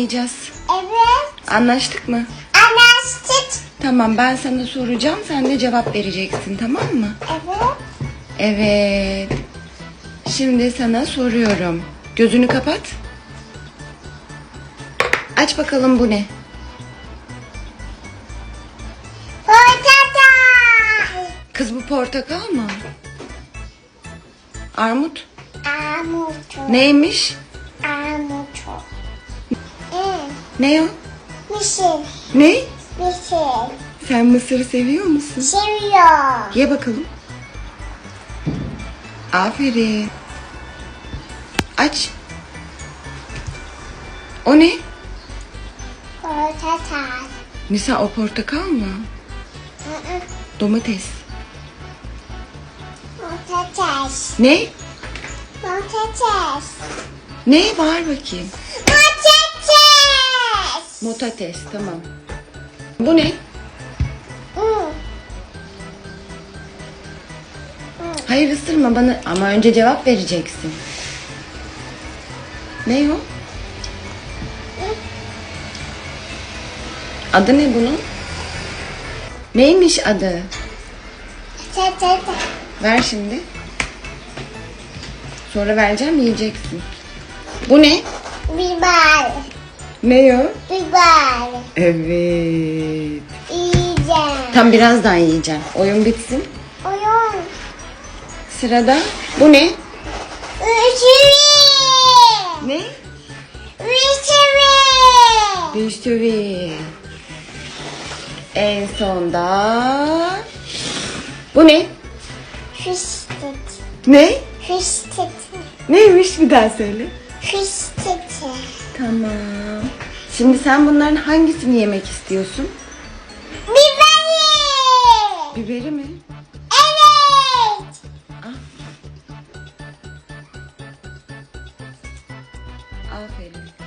oynayacağız. Evet. Anlaştık mı? Anlaştık. Tamam ben sana soracağım sen de cevap vereceksin tamam mı? Evet. Evet. Şimdi sana soruyorum. Gözünü kapat. Aç bakalım bu ne? Portakal. Kız bu portakal mı? Armut. Armut. Neymiş? Ne o? Mısır. Ne? Mısır. Sen mısırı seviyor musun? Seviyor. Ye bakalım. Aferin. Aç. O ne? Portakal. Nisa o portakal mı? Hı hı. Domates. Patates. Ne? Patates. Ne var bakayım? Motates tamam. Bu ne? Hayır ısırma bana ama önce cevap vereceksin. Ne o? Adı ne bunun? Neymiş adı? Ver şimdi. Sonra vereceğim yiyeceksin. Bu ne? Biber. Ne o? Biber. Evet. Yiyeceğim. Tam birazdan yiyeceğim. Oyun bitsin. Oyun. Sırada bu ne? Üçüncü. Ne? Üçüncü. Bisküvi. En sonda bu ne? Fıstık. Ne? Fıstık. Neymiş bir daha söyle. Fıstık. Tamam. Şimdi sen bunların hangisini yemek istiyorsun? Biberi. Biberi mi? Evet. Aferin.